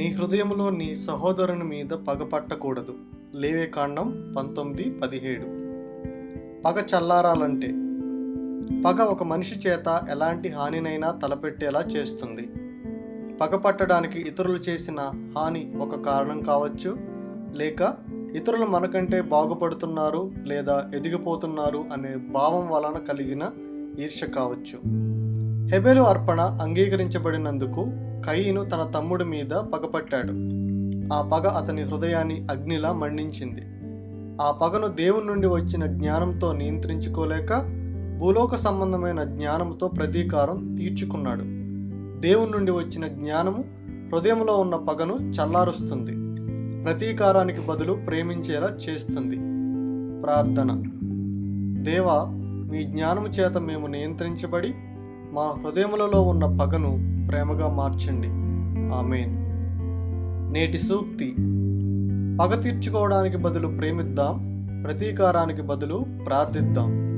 నీ హృదయంలో నీ సహోదరుని మీద పగపట్టకూడదు. లేవే కాండం పంతొమ్మిది పదిహేడు. పగ చల్లారాలంటే పగ ఒక మనిషి చేత ఎలాంటి హానినైనా తలపెట్టేలా చేస్తుంది. పగ పట్టడానికి ఇతరులు చేసిన హాని ఒక కారణం కావచ్చు లేక ఇతరులు మనకంటే బాగుపడుతున్నారు లేదా ఎదిగిపోతున్నారు అనే భావం వలన కలిగిన ఈర్ష్య కావచ్చు. హెబెలు అర్పణ అంగీకరించబడినందుకు కయ్యను తన తమ్ముడి మీద పగపట్టాడు ఆ పగ అతని హృదయాన్ని అగ్నిలా మండించింది ఆ పగను దేవుని నుండి వచ్చిన జ్ఞానంతో నియంత్రించుకోలేక భూలోక సంబంధమైన జ్ఞానంతో ప్రతీకారం తీర్చుకున్నాడు. దేవుని నుండి వచ్చిన జ్ఞానము హృదయంలో ఉన్న పగను చల్లారుస్తుంది. ప్రతీకారానికి బదులు ప్రేమించేలా చేస్తుంది. ప్రార్థన. దేవా మీ జ్ఞానము చేత మేము నియంత్రించబడి మా హృదయములలో ఉన్న పగను ప్రేమగా మార్చండి. ఆమెన్. నేటి సూక్తి. పగ తీర్చుకోవడానికి బదులు ప్రేమిద్దాం ప్రతీకారానికి బదులు ప్రార్థిద్దాం.